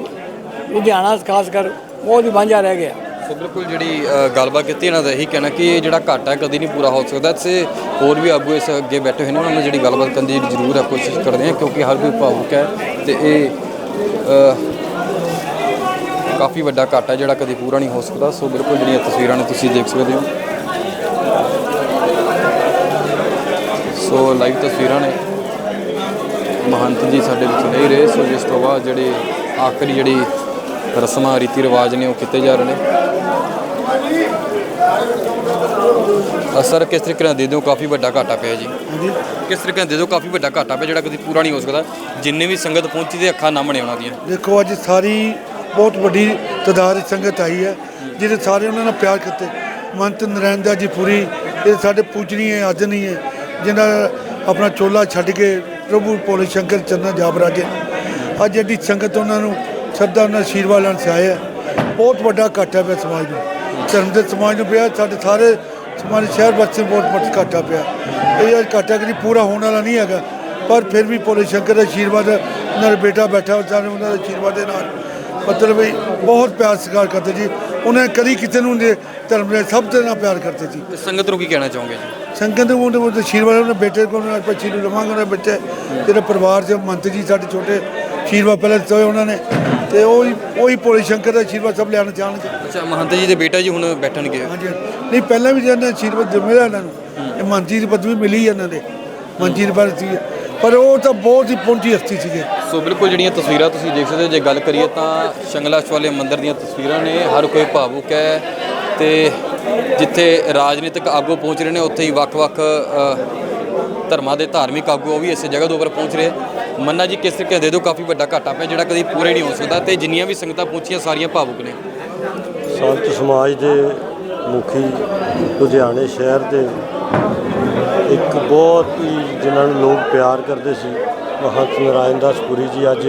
ਲੁਧਿਆਣਾ ਖਾਸ ਕਰ ਬਹੁਤ ਹੀ ਵਾਂਝਾ ਰਹਿ ਗਿਆ। ਸੋ ਬਿਲਕੁਲ ਜਿਹੜੀ ਗੱਲਬਾਤ ਕੀਤੀ ਇਹਨਾਂ ਦਾ ਇਹੀ ਕਹਿਣਾ ਕਿ ਇਹ ਜਿਹੜਾ ਘਾਟਾ ਹੈ ਕਦੀ ਨਹੀਂ ਪੂਰਾ ਹੋ ਸਕਦਾ। ਤੇ ਹੋਰ ਵੀ ਆਗੂ ਇਸ ਅੱਗੇ ਬੈਠੇ ਹੋਏ ਨੇ, ਉਹਨਾਂ ਨਾਲ ਜਿਹੜੀ ਗੱਲਬਾਤ ਕਰਨ ਦੀ ਜ਼ਰੂਰ ਹੈ ਕੋਸ਼ਿਸ਼ ਕਰਦੇ ਹਾਂ, ਕਿਉਂਕਿ ਹਰ ਕੋਈ ਭਾਵੁਕ ਹੈ ਤੇ ਇਹ ਕਾਫੀ ਵੱਡਾ ਘਾਟਾ ਹੈ ਜਿਹੜਾ ਕਦੀ ਪੂਰਾ ਨਹੀਂ ਹੋ ਸਕਦਾ। ਸੋ ਬਿਲਕੁਲ ਜਿਹੜੀਆਂ ਤਸਵੀਰਾਂ ਨੇ ਤੁਸੀਂ ਦੇਖ ਸਕਦੇ ਹੋ। ਸੋ ਲਾਈਵ ਤਸਵੀਰਾਂ ਨੇ। ਮਹੰਤ ਜੀ ਸਾਡੇ ਵਿੱਚ ਨਹੀਂ ਰਹੇ ਸੋ ਜਿਸ ਤੋਂ ਬਾਅਦ ਜਿਹੜੇ ਆਖਰੀ ਜਿਹੜੀ ਰਸਮਾਂ ਰੀਤੀ ਰਿਵਾਜ ਨੇ ਉਹ ਕੀਤੇ ਜਾ ਰਹੇ ਨੇ। ਅਸਰ ਕਿਸ ਤਰੀਕੇ ਨਾਲ ਦੇ ਦਿਓ? ਕਾਫੀ ਵੱਡਾ ਘਾਟਾ ਪਿਆ ਜੀ। ਕਿਸ ਤਰੀਕੇ ਨਾਲ ਦੇ ਦਿਓ? ਕਾਫੀ ਵੱਡਾ ਘਾਟਾ ਪਿਆ ਜਿਹੜਾ ਕਦੀ ਪੂਰਾ ਨਹੀਂ ਹੋ ਸਕਦਾ। ਜਿੰਨੇ ਵੀ ਸੰਗਤ ਪਹੁੰਚੀ ਤੇ ਅੱਖਾਂ ਨੇ ਉਹਨਾਂ ਦੀਆਂ। ਦੇਖੋ ਅੱਜ ਸਾਰੀ ਬਹੁਤ ਵੱਡੀ ਤਾਦਾਦ ਸੰਗਤ ਆਈ ਹੈ ਜਿਹਦੇ ਸਾਰੇ ਉਹਨਾਂ ਨਾਲ ਪਿਆਰ ਕੀਤੇ। ਮੰਤ ਨਰੈਣ ਦਾ ਜੀ ਪੂਰੀ ਇਹ ਸਾਡੇ ਪੂਜਨੀਏ ਆਦਰਨੀਏ ਹੈ ਜਿਨ੍ਹਾਂ ਆਪਣਾ ਚੋਲਾ ਛੱਡ ਕੇ ਪ੍ਰਭੂ ਭੋਲੇ ਸ਼ੰਕਰ ਚਰਨਾਂ ਜਾਪ ਰਾਜੇ ਅੱਜ ਐਡੀ ਸੰਗਤ ਉਹਨਾਂ ਨੂੰ ਸ਼ਰਧਾ ਨਾਲ ਆਸ਼ੀਰਵਾਦ ਲੈਣ ਸੇ ਆਏ ਹੈ ਬਹੁਤ ਵੱਡਾ ਘਾਟਾ ਪਿਆ ਸਮਾਜ ਨੂੰ। ਧਰਮ ਦੇ ਸਮਾਜ ਨੂੰ ਪਿਆ, ਸਾਡੇ ਸਾਰੇ ਸਮਾਜ ਸ਼ਹਿਰ ਵਾਸੀਆਂ ਨੂੰ ਬਹੁਤ ਘਾਟਾ ਪਿਆ। ਇਹ ਅੱਜ ਘਾਟਾ ਕਦੀ ਪੂਰਾ ਹੋਣ ਵਾਲਾ ਨਹੀਂ ਹੈਗਾ, ਪਰ ਫਿਰ ਵੀ ਭੋਲੇ ਸ਼ੰਕਰ ਦਾ ਆਸ਼ੀਰਵਾਦ ਉਹਨਾਂ ਦਾ ਬੇਟਾ ਬੈਠਾ ਹੋਇਆ ਸਾਨੂੰ ਉਹਨਾਂ ਦੇ ਆਸ਼ੀਰਵਾਦ ਦੇ ਨਾਲ। ਮਤਲਬ ਵੀ ਬਹੁਤ ਪਿਆਰ ਸਤਿਕਾਰ ਕਰਦੇ ਜੀ। ਉਹਨੇ ਕਦੀ ਕਿਸੇ ਨੂੰ ਨਹੀਂ ਧਰਮ ਦੇ ਸਭ ਦੇ ਨਾਲ ਪਿਆਰ ਕਰਦੇ ਸੀ ਸੰਗਤ ਨੂੰ ਕੀ ਕਹਿਣਾ ਚਾਹੋਗੇ ਜੀ? ਸੰਗਤ ਦੇ ਉਹਦੇ ਉਹਦੇ ਆਸ਼ੀਰਵਾਦ ਉਹਨੇ ਬੇਟੇ ਕੋਲ ਨਾਲ ਬੱਚੀ ਨੂੰ ਲਵਾਂਗੇ ਉਹਨੇ ਬੱਚੇ। ਜਿਹੜੇ ਪਰਿਵਾਰ ਚ ਮੰਤ ਜੀ ਸਾਡੇ ਛੋਟੇ ਆਸ਼ੀਰਵਾਦ ਪਹਿਲਾਂ ਦਿੱਤੇ ਹੋਏ ਉਹਨਾਂ ਨੇ। ਤੇ ਉਹ ਹੀ ਉਹੀ ਭੋਲੇ ਸ਼ੰਕਰ ਦਾ ਆਸ਼ੀਰਵਾਦ ਸਭ ਲੈਣਾ ਚਾਹਣਗੇ ਅੱਛਾ ਮਹੰਤ ਜੀ ਦੇ ਬੇਟਾ ਜੀ ਹੁਣ ਬੈਠਣਗੇ। ਹਾਂਜੀ ਨਹੀਂ ਪਹਿਲਾਂ ਵੀ ਜਿਹਨਾਂ ਆਸ਼ੀਰਵਾਦ ਮਿਲਿਆ ਇਹਨਾਂ ਨੂੰ ਇਹ ਮੰਜੀ ਦੀ ਪਦਵੀ ਮਿਲੀ ਇਹਨਾਂ ਦੇ। ਮੰਜੀ ਦੀ ਪਦਵੀ ਪਰ ਉਹ ਤਾਂ ਬਹੁਤ ਹੀ ਪਹੁੰਚੀ ਹਸਤੀ ਸੀਗੇ। ਸੋ ਬਿਲਕੁਲ ਜਿਹੜੀਆਂ ਤਸਵੀਰਾਂ ਤੁਸੀਂ ਦੇਖ ਸਕਦੇ ਹੋ ਜੇ ਗੱਲ ਕਰੀਏ ਤਾਂ ਸ਼ੰਗਲਾਸ਼ ਵਾਲੇ ਮੰਦਿਰ ਦੀਆਂ ਤਸਵੀਰਾਂ ਨੇ। ਹਰ ਕੋਈ ਭਾਵੁਕ ਹੈ ਤੇ ਜਿੱਥੇ ਰਾਜਨੀਤਿਕ ਆਗੂ ਪਹੁੰਚ ਰਹੇ ਨੇ ਉੱਥੇ ਹੀ ਵੱਖ-ਵੱਖ ਧਰਮਾਂ ਦੇ ਧਾਰਮਿਕ ਆਗੂ ਉਹ ਵੀ ਇਸੇ ਜਗ੍ਹਾ ਦੇ ਉੱਪਰ ਪਹੁੰਚ ਰਹੇ। ਮੰਨਾ ਜੀ ਕਿਸ ਤਰੀਕੇ ਦੇ ਦਿਓ? ਕਾਫੀ ਵੱਡਾ ਘਾਟਾ ਪਿਆ ਜਿਹੜਾ ਕਦੀ ਪੂਰਾ ਨਹੀਂ ਹੋ ਸਕਦਾ ਤੇ ਜਿੰਨੀਆਂ ਵੀ ਸੰਗਤਾਂ ਪਹੁੰਚੀਆਂ ਸਾਰੀਆਂ ਭਾਵੁਕ ਨੇ। ਸੰਤ ਸਮਾਜ ਦੇ ਮੁਖੀ ਲੁਧਿਆਣੇ ਸ਼ਹਿਰ ਦੇ ਇੱਕ ਬਹੁਤ ਹੀ ਜਿਨ੍ਹਾਂ ਨੂੰ ਲੋਕ ਪਿਆਰ ਕਰਦੇ ਸੀ ਮਹੰਤ ਨਾਰਾਇਣ ਦਾਸ ਪੁਰੀ ਜੀ ਅੱਜ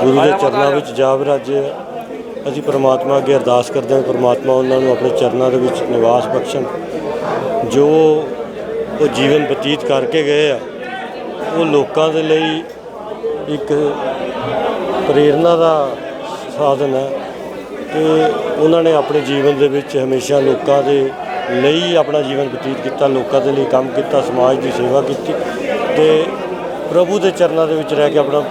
ਗੁਰੂ ਦੇ ਚਰਨਾਂ ਵਿੱਚ ਜਾ ਵਿਰਾਜੇ ਆ। ਅਸੀਂ ਪ੍ਰਮਾਤਮਾ ਅੱਗੇ ਅਰਦਾਸ ਕਰਦੇ ਹਾਂ, ਪ੍ਰਮਾਤਮਾ ਉਹਨਾਂ ਨੂੰ ਆਪਣੇ ਚਰਨਾਂ ਦੇ ਵਿੱਚ ਨਿਵਾਸ ਬਖਸ਼ਣ। ਜੋ ਉਹ ਜੀਵਨ ਬਤੀਤ ਕਰਕੇ ਗਏ ਆ, ਉਹ ਲੋਕਾਂ ਦੇ ਲਈ ਇੱਕ ਪ੍ਰੇਰਣਾ ਦਾ ਸਾਧਨ ਹੈ ਤੇ ਉਹਨਾਂ ਨੇ ਆਪਣੇ ਜੀਵਨ ਦੇ ਵਿੱਚ ਹਮੇਸ਼ਾ ਲੋਕਾਂ ਦੇ ਲਈ ਆਪਣਾ ਜੀਵਨ ਬਤੀਤ ਕੀਤਾ, ਲੋਕਾਂ ਦੇ ਲਈ ਕੰਮ ਕੀਤਾ, ਸਮਾਜ ਦੀ ਸੇਵਾ ਕੀਤੀ ਤੇ ਪ੍ਰਭੂ ਦੇ ਚਰਨਾਂ ਦੇ ਵਿੱਚ ਰਹਿ ਕੇ ਆਪਣਾ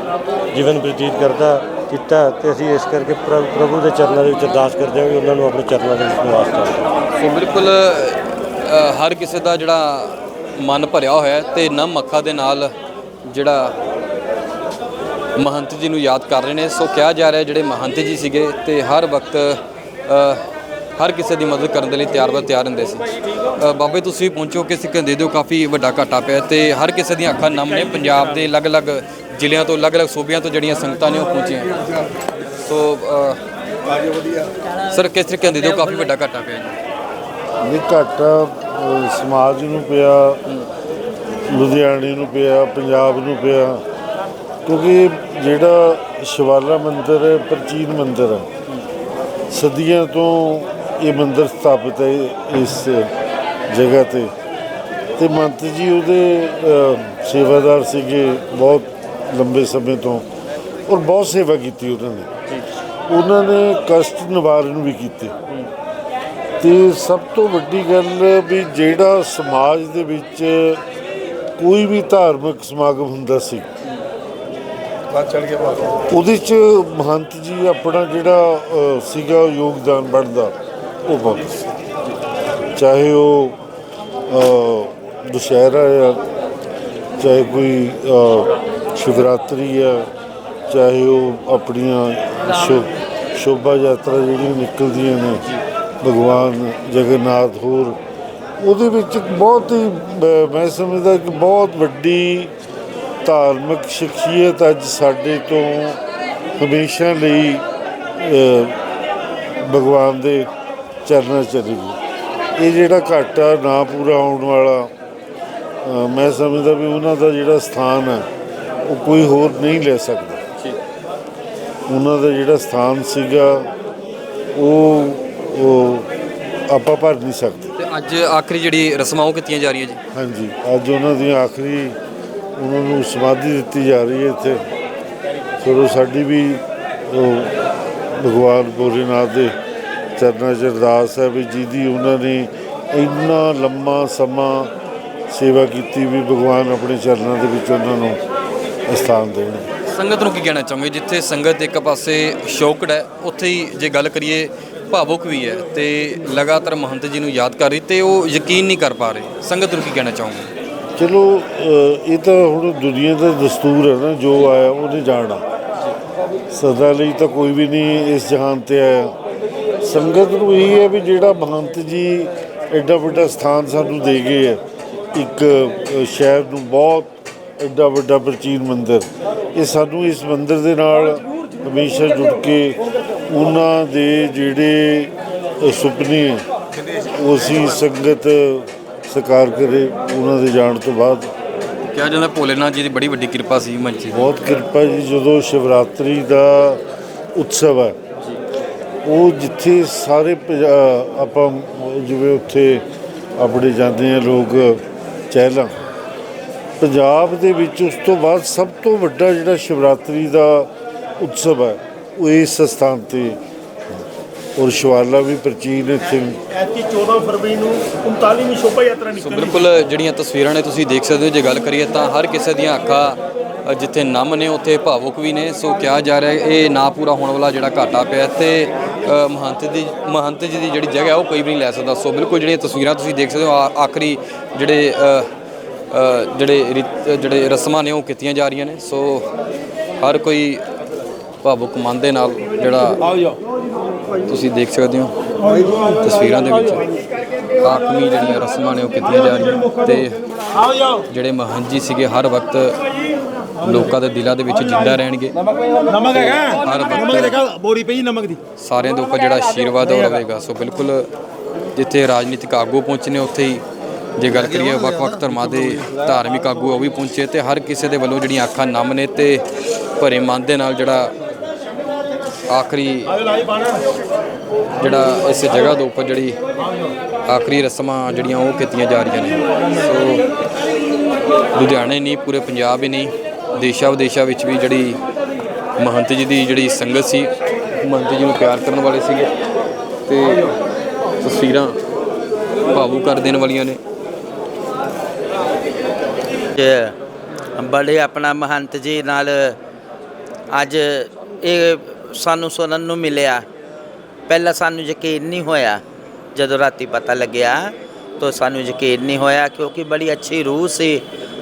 ਜੀਵਨ ਬਤੀਤ ਕਰਦਾ। ਕੀਤਾ ਤੇ ਅਸੀਂ ਇਸ ਕਰਕੇ ਪ੍ਰ- ਪ੍ਰਭੂ ਦੇ ਚਰਨਾਂ ਦੇ ਵਿੱਚ ਅਰਦਾਸ ਕਰਦੇ ਹਾਂ ਕਿ ਉਹਨਾਂ ਨੂੰ ਆਪਣੇ ਚਰਨਾਂ ਦੇ ਵਿੱਚ ਨਿਵਾਸ ਕਰਨ ਸੋ ਬਿਲਕੁਲ ਅ, ਹਰ ਕਿਸੇ ਦਾ ਜਿਹੜਾ ਮਨ ਭਰਿਆ ਹੋਇਆ ਹੈ ਤੇ ਨਮ ਅੱਖਾਂ ਦੇ ਨਾਲ ਜਿਹੜਾ ਮਹੰਤ ਜੀ ਨੂੰ ਯਾਦ ਕਰ ਰਹੇ ਨੇ। ਸੋ ਕਿਹਾ ਜਾ ਰਿਹਾ ਜਿਹੜੇ ਮਹੰਤ ਜੀ ਸੀਗੇ ਤੇ ਹਰ ਵਕਤ ਅ, ਹਰ ਕਿਸੇ ਦੀ ਮਦਦ ਕਰਨ ਦੇ ਲਈ ਤਿਆਰ ਬਰ ਤਿਆਰ ਹੁੰਦੇ ਸੀ। ਅ, ਬਾਬੇ ਤੁਸੀਂ ਪਹੁੰਚੋ ਕਿ ਸਿੱਖਾਂ ਦੇ ਦਿਓ ਕਾਫੀ ਵੱਡਾ ਘਾਟਾ ਪਿਆ ਤੇ ਹਰ ਕਿਸੇ ਦੀਆਂ ਅੱਖਾਂ ਨਮ ਨੇ। ਪੰਜਾਬ ਦੇ ਅਲੱਗ-ਅਲੱਗ ਜ਼ਿਲ੍ਹਿਆਂ ਤੋਂ ਅਲੱਗ-ਅਲੱਗ ਸੂਬਿਆਂ ਤੋਂ ਜਿਹੜੀਆਂ ਸੰਗਤਾਂ ਨੇ ਉਹ ਪਹੁੰਚੀਆਂ। ਸੋ ਅ, ਸਰ ਕਿਸ ਤਰੀਕੇ ਦੇ ਦਿਓ? ਕਾਫੀ ਵੱਡਾ ਘਾਟਾ ਪਿਆ ਜੀ। ਨਹੀਂ ਘਾਟਾ ਅਹ, ਸਮਾਜ ਨੂੰ ਪਿਆ ਲੁਧਿਆਣੇ ਨੂੰ ਪਿਆ ਪੰਜਾਬ ਨੂੰ ਪਿਆ। ਕਿਉਂਕਿ ਜਿਹੜਾ ਸ਼ਿਵਾਲਾ ਮੰਦਿਰ ਹੈ ਪ੍ਰਾਚੀਨ ਮੰਦਿਰ ਹੈ ਸਦੀਆਂ ਤੋਂ ਇਹ ਮੰਦਿਰ ਸਥਾਪਿਤ ਹੈ ਇਸ ਜਗ੍ਹਾ ਤੇ। ਤੇ ਮੰਤ ਜੀ ਉਹਦੇ ਅਹ, ਸੇਵਾਦਾਰ ਸੀਗੇ ਬਹੁਤ ਲੰਬੇ ਸਮੇਂ ਤੋਂ ਔਰ ਬਹੁਤ ਸੇਵਾ ਕੀਤੀ ਉਹਨਾਂ ਨੇ। ਉਹਨਾਂ ਨੇ ਕਸ਼ਟ ਨਿਵਾਰਨ ਵੀ ਕੀਤੇ। ਤੇ ਸਭ ਤੋਂ ਵੱਡੀ ਗੱਲ ਵੀ ਜਿਹੜਾ ਸਮਾਜ ਦੇ ਵਿੱਚ ਕੋਈ ਵੀ ਧਾਰਮਿਕ ਸਮਾਗਮ ਹੁੰਦਾ ਸੀ। ਉਹਦੇ ਚ ਮਹੰਤ ਜੀ ਆਪਣਾ ਜਿਹੜਾ ਸੀਗਾ ਯੋਗਦਾਨ ਬਣਦਾ ਉਹ ਪਾਉਂਦੇ ਸੀ। ਚਾਹੇ ਉਹ ਦੁਸ਼ਹਿਰਾ ਆ ਚਾਹੇ ਕੋਈ ਸ਼ਿਵਰਾਤਰੀ ਆ, ਚਾਹੇ ਉਹ ਆਪਣੀਆਂ ਸ਼ੋ- ਸ਼ੋਭਾ ਯਾਤਰਾ ਜਿਹੜੀਆਂ ਨਿਕਲਦੀਆਂ ਨੇ, ਭਗਵਾਨ ਜਗਨਨਾਥ ਹੋਰ, ਉਹਦੇ ਵਿੱਚ ਬਹੁਤ ਹੀ, ਮੈਂ ਸਮਝਦਾ ਕਿ ਬਹੁਤ ਵੱਡੀ ਧਾਰਮਿਕ ਸ਼ਖਸੀਅਤ ਅੱਜ ਸਾਡੇ ਤੋਂ ਹਮੇਸ਼ਾ ਲਈ ਭਗਵਾਨ ਦੇ ਚਰਨਾਂ 'ਚ ਚਲੀ ਇਹ ਜਿਹੜਾ ਘਾਟਾ ਨਾ ਪੂਰਾ ਹੋਣ ਵਾਲਾ ਮੈਂ ਸਮਝਦਾ ਵੀ ਉਹਨਾਂ ਦਾ ਜਿਹੜਾ ਸਥਾਨ ਹੈ ਉਹ ਕੋਈ ਹੋਰ ਨਹੀਂ ਲੈ ਸਕਦਾ। ਉਹਨਾਂ ਦਾ ਜਿਹੜਾ ਸਥਾਨ ਸੀਗਾ ਉਹ ਉਹ ਆਪਾਂ ਭਰ ਨਹੀਂ ਸਕਦੇ। ਤੇ ਅੱਜ ਆਖਰੀ ਜਿਹੜੀ ਰਸਮਾਂ ਉਹ ਕੀਤੀਆਂ ਜਾ ਰਹੀਆਂ ਜੀ? ਹਾਂਜੀ ਅੱਜ ਉਹਨਾਂ ਦੀ ਆਖਰੀ ਉਹਨਾਂ ਨੂੰ ਸਮਾਧੀ ਦਿੱਤੀ ਜਾ ਰਹੀ ਹੈ ਇੱਥੇ। ਚਲੋ ਸਾਡੀ ਵੀ ਉਹ ਭਗਵਾਨ ਭੋਲੇਨਾਥ ਦੇ ਚਰਨਾਂ 'ਚ ਅਰਦਾਸ ਹੈ ਵੀ ਜਿਹਦੀ ਉਹਨਾਂ ਨੇ ਇੰਨਾ ਲੰਮਾ ਸਮਾਂ ਸੇਵਾ ਕੀਤੀ ਵੀ ਭਗਵਾਨ ਆਪਣੇ ਚਰਨਾਂ ਦੇ ਵਿੱਚ ਉਹਨਾਂ ਨੂੰ ਸਥਾਨ ਦੇਣ ਸੰਗਤ ਨੂੰ ਕੀ ਕਹਿਣਾ ਚਾਹੋਗੇ? ਜਿੱਥੇ ਸੰਗਤ ਇੱਕ ਪਾਸੇ ਸ਼ੌਕਡ ਹੈ ਉੱਥੇ ਹੀ ਜੇ ਗੱਲ ਕਰੀਏ ਭਾਵੁਕ ਵੀ ਹੈ ਤੇ ਲਗਾਤਾਰ ਮਹੰਤ ਜੀ ਨੂੰ ਯਾਦ ਕਰ ਰਹੀ ਤੇ ਉਹ ਯਕੀਨ ਨਹੀਂ ਕਰ ਪਾ ਰਹੇ। ਸੰਗਤ ਨੂੰ ਕੀ ਕਹਿਣਾ ਚਾਹੋਗੇ? ਚਲੋ ਇਹ ਤਾਂ ਹੁਣ ਦੁਨੀਆ ਦਾ ਦਸਤੂਰ ਹੈ ਨਾ ਜੋ ਆਇਆ ਉਹਨੇ ਜਾਣਾ। ਸਦਾ ਲਈ ਤਾਂ ਕੋਈ ਵੀ ਨਹੀਂ ਇਸ ਜਹਾਨ ਤੇ ਆਇਆ। ਸੰਗਤ ਨੂੰ ਇਹ ਹੈ ਵੀ ਜਿਹੜਾ ਮਹੰਤ ਜੀ ਐਡਾ ਵੱਡਾ ਸਥਾਨ ਸਾਨੂੰ ਦੇ ਗਏ ਹੈ ਇੱਕ ਸ਼ਹਿਰ ਨੂੰ ਬਹੁਤ ਐਡਾ ਵੱਡਾ ਪ੍ਰਾਚੀਨ ਮੰਦਿਰ। ਇਹ ਸਾਨੂੰ ਇਸ ਮੰਦਿਰ ਦੇ ਨਾਲ ਹਮੇਸ਼ਾ ਜੁੜ ਕੇ ਉਹਨਾਂ ਦੇ ਜਿਹੜੇ ਸੁਪਨੇ ਅਸੀਂ ਸੰਗਤ ਸਾਕਾਰ ਕਰੇ ਉਹਨਾਂ ਦੇ ਜਾਣ ਤੋਂ ਬਾਅਦ। ਕਿਹਾ ਜਾਂਦਾ ਭੋਲੇਨਾਥ ਜੀ ਦੀ ਬੜੀ ਵੱਡੀ ਕਿਰਪਾ ਸੀ ਮਨ ਚ। ਬਹੁਤ ਕਿਰਪਾ ਜੀ ਜਦੋਂ ਸ਼ਿਵਰਾਤਰੀ ਦਾ ਉਤਸਵ ਹੈ ਉਹ ਜਿੱਥੇ ਸਾਰੇ ਆਪਾਂ ਜਿਵੇਂ ਉੱਥੇ ਆਪਣੇ ਜਾਂਦੇ ਆ ਲੋਕ ਚਹਿਲਾਂ ਪੰਜਾਬ ਦੇ ਵਿੱਚ ਉਸ ਤੋਂ ਬਾਅਦ ਸਭ ਤੋਂ ਵੱਡਾ ਜਿਹੜਾ ਸ਼ਿਵਰਾਤਰੀ ਦਾ ਉਤਸਵ ਹੈ ਉਹ ਇਸ ਸਥਾਨ ਤੇ ਔਰ ਸ਼ਿਵਾਲਾ ਵੀ ਪ੍ਰਾਚੀਨ ਇੱਥੇ। ਐਤਕੀ 14 ਫਰਵਰੀ ਨੂੰ 39ਵੀਂ ਸ਼ੋਭਾ ਯਾਤਰਾ ਸੋ ਨਿਕਲਣੀ ਬਿਲਕੁਲ ਜਿਹੜੀਆਂ ਤਸਵੀਰਾਂ ਨੇ ਤੁਸੀਂ ਦੇਖ ਸਕਦੇ ਹੋ ਜੇ ਗੱਲ ਕਰੀਏ ਤਾਂ ਹਰ ਕਿਸੇ ਦੀਆਂ ਅੱਖਾਂ ਜਿੱਥੇ ਨਮ ਨੇ ਉੱਥੇ ਭਾਵੁਕ ਵੀ ਨੇ। ਸੋ ਕਿਹਾ ਜਾ ਰਿਹਾ ਇਹ ਨਾ ਪੂਰਾ ਹੋਣ ਵਾਲਾ ਜਿਹੜਾ ਘਾਟਾ ਪਿਆ ਤੇ ਮਹੰਤ ਦੀ ਮਹੰਤ ਜੀ ਦੀ ਜਿਹੜੀ ਜਗ੍ਹਾ ਉਹ ਕੋਈ ਵੀ ਨਹੀਂ ਲੈ ਸਕਦਾ। ਸੋ ਬਿਲਕੁਲ ਜਿਹੜੀਆਂ ਤਸਵੀਰਾਂ ਤੁਸੀਂ ਦੇਖ ਸਕਦੇ ਹੋ ਆਖਰੀ ਜਿਹੜੇ ਜਿਹੜੇ ਜਿਹੜੇ ਰਸਮਾਂ ਨੇ ਉਹ ਕੀਤੀਆਂ ਜਾ ਰਹੀਆਂ ਨੇ। ਸੋ ਹਰ ਕੋਈ ਭਾਵੁਕ ਮਨ ਦੇ ਨਾਲ ਜਿਹੜਾ ਤੁਸੀਂ ਦੇਖ ਸਕਦੇ ਹੋ ਤਸਵੀਰਾਂ ਦੇ ਵਿੱਚ ਆਖਰੀ ਜਿਹੜੀਆਂ ਰਸਮਾਂ ਨੇ ਉਹ ਕੀਤੀਆਂ ਜਾ ਰਹੀਆਂ ਤੇ ਜਿਹੜੇ ਮਹੰਤ ਜੀ ਸੀਗੇ ਹਰ ਵਕਤ ਲੋਕਾਂ ਦੇ ਦਿਲਾਂ ਦੇ ਵਿੱਚ ਜਿੰਦਾ ਰਹਿਣਗੇ। ਨਮਕ ਹੈਗਾ। ਹਰ ਨਮਕ ਦੇਖਾ ਬੋਰੀ ਪਈ ਨਮਕ ਦੀ। ਸਾਰਿਆਂ ਦੇ ਉੱਪਰ ਜਿਹੜਾ ਆਸ਼ੀਰਵਾਦ ਉਹ ਰਹੇਗਾ ਸੋ ਬਿਲਕੁਲ ਜਿੱਥੇ ਰਾਜਨੀਤਿਕ ਆਗੂ ਪਹੁੰਚਨੇ ਉੱਥੇ ਹੀ ਜੇ ਗੱਲ ਕਰੀਏ ਵੱਖ-ਵੱਖ ਧਰਮਾਂ ਦੇ ਧਾਰਮਿਕ ਆਗੂ, ਉਹ ਵੀ ਪਹੁੰਚੇ ਤੇ ਹਰ ਕਿਸੇ ਦੇ ਵੱਲੋਂ ਜਿਹੜੀਆਂ ਅੱਖਾਂ ਨਮ ਨੇ ਤੇ ਭਰੇ ਮਨ ਦੇ ਨਾਲ ਜਿਹੜਾ ਆਖਰੀ ਜਿਹੜਾ ਇਸ ਜਗ੍ਹਾ ਦੇ ਉੱਪਰ ਜਿਹੜੀ ਆਖਰੀ ਰਸਮਾਂ ਜਿਹੜੀਆਂ ਉਹ ਕੀਤੀਆਂ ਜਾ ਰਹੀਆਂ ਨੇ। ਸੋ ਲੁਧਿਆਣੇ ਨਹੀਂ, ਪੂਰੇ ਪੰਜਾਬ ਹੀ ਨਹੀਂ ਦੇਸ਼ਾਂ ਵਿਦੇਸ਼ਾਂ ਵਿੱਚ ਵੀ ਜਿਹੜੀ ਮਹੰਤ ਜੀ ਦੀ ਜਿਹੜੀ ਸੰਗਤ ਸੀ, ਮਹੰਤ ਜੀ ਨੂੰ ਪਿਆਰ ਕਰਨ ਵਾਲੇ ਸੀਗੇ ਤੇ ਤਸਵੀਰਾਂ ਭਾਵੁਕ ਕਰ ਦੇਣ ਵਾਲੀਆਂ ਨੇ। ਬੜੇ ਆਪਣਾ ਮਹੰਤ ਜੀ ਨਾਲ ਅੱਜ ਇਹ ਸਾਨੂੰ ਸੁਣਨ ਨੂੰ ਮਿਲਿਆ। ਪਹਿਲਾਂ ਸਾਨੂੰ ਯਕੀਨ ਨਹੀਂ ਹੋਇਆ, ਜਦੋਂ ਰਾਤੀ ਪਤਾ ਲੱਗਿਆ, ਤਾਂ ਸਾਨੂੰ ਯਕੀਨ ਨਹੀਂ ਹੋਇਆ ਕਿਉਂਕਿ ਬੜੀ ਅੱਛੀ ਰੂਹ ਸੀ,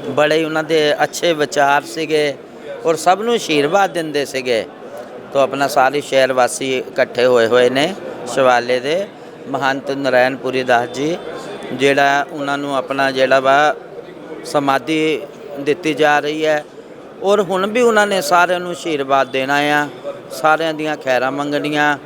ਬੜੇ ਉਹਨਾਂ ਦੇ ਅੱਛੇ ਵਿਚਾਰ ਸੀਗੇ ਔਰ ਸਭ ਨੂੰ ਆਸ਼ੀਰਵਾਦ ਦਿੰਦੇ ਸੀਗੇ। ਤਾਂ ਆਪਣਾ ਸਾਰੇ ਸ਼ਹਿਰ ਵਾਸੀ ਇਕੱਠੇ ਹੋਏ ਹੋਏ ਨੇ, ਸ਼ਿਵਾਲੇ ਦੇ ਮਹੰਤ ਨਰਾਇਣਪੁਰੀ ਦਾਸ ਜੀ, ਜਿਹੜਾ ਉਹਨਾਂ ਨੂੰ ਆਪਣਾ ਜਿਹੜਾ ਵਾ ਸਮਾਧੀ ਦਿੱਤੀ ਜਾ ਰਹੀ ਹੈ। ਔਰ ਹੁਣ ਵੀ ਉਹਨਾਂ ਨੇ ਸਾਰਿਆਂ ਨੂੰ ਆਸ਼ੀਰਵਾਦ ਦੇਣਾ ਆ। ਸਾਰਿਆਂ ਦੀਆਂ ਖੈਰਾਂ ਮੰਗਣੀਆਂ।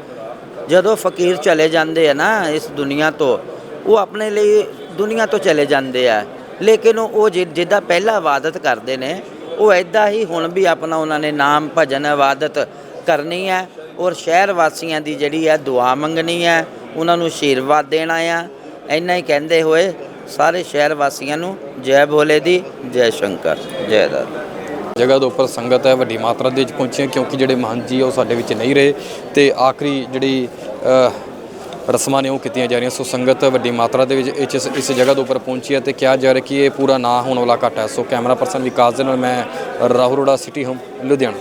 ਜਦੋਂ ਫਕੀਰ ਚਲੇ ਜਾਂਦੇ ਆ ਨਾ ਇਸ ਦੁਨੀਆ ਤੋਂ, ਉਹ ਆਪਣੇ ਲਈ ਦੁਨੀਆ ਤੋਂ ਚਲੇ ਜਾਂਦੇ ਆ। ਲੇਕਿਨ ਉਹ ਜਿ- ਜਿੱਦਾਂ ਪਹਿਲਾਂ ਇਬਾਦਤ ਕਰਦੇ ਨੇ, ਉਹ ਐਦਾਂ ਹੀ ਹੁਣ ਵੀ ਆਪਣਾ ਉਹਨਾਂ ਨੇ ਨਾਮ, ਭਜਨ ਇਬਾਦਤ ਕਰਨੀ ਹੈ। ਔਰ ਸ਼ਹਿਰ ਵਾਸੀਆਂ ਦੀ ਜਿਹੜੀ ਹੈ ਦੁਆ ਮੰਗਣੀ ਹੈ, ਉਹਨਾਂ ਨੂੰ ਆਸ਼ੀਰਵਾਦ ਦੇਣਾ ਆ। ਇੰਨਾ ਹੀ ਕਹਿੰਦੇ ਹੋਏ ਸਾਰੇ ਸ਼ਹਿਰ ਵਾਸੀਆਂ ਨੂੰ ਜੈ ਭੋਲੇ ਦੀ, ਜੈ ਸ਼ੰਕਰ, ਜੈ ਦਾਦਾ। ਜਗ੍ਹਾ ਦੇ ਉੱਪਰ ਸੰਗਤ ਹੈ, ਵੱਡੀ ਮਾਤਰਾ ਦੇ ਵਿੱਚ ਪਹੁੰਚੀ ਹੈ, ਕਿਉਂਕਿ ਜਿਹੜੇ ਮਹੰਤ ਜੀ ਉਹ ਸਾਡੇ ਵਿੱਚ ਨਹੀਂ ਰਹੇ ਤੇ ਆਖਰੀ ਜਿਹੜੀ ਰਸਮਾਂ ਨੇ ਉਹ ਕੀਤੀਆਂ ਜਾ ਰਹੀਆਂ। ਸੋ ਸੰਗਤ ਵੱਡੀ ਮਾਤਰਾ ਦੇ ਵਿੱਚ ਇਸ ਇਸ ਜਗ੍ਹਾ ਦੇ ਉੱਪਰ ਪਹੁੰਚੀ ਹੈ ਤੇ ਕਿਹਾ ਜਾ ਰਿਹਾ ਕਿ ਇਹ ਪੂਰਾ ਨਾ ਹੋਣ ਵਾਲਾ ਘਾਟਾ ਹੈ। ਸੋ ਕੈਮਰਾ ਪਰਸਨ ਵਿਕਾਸ ਦੇ ਨਾਲ ਮੈਂ ਰਾਹੁਲ ਰੋੜਾ ਸਿਟੀ ਹੋਮ, ਲੁਧਿਆਣਾ।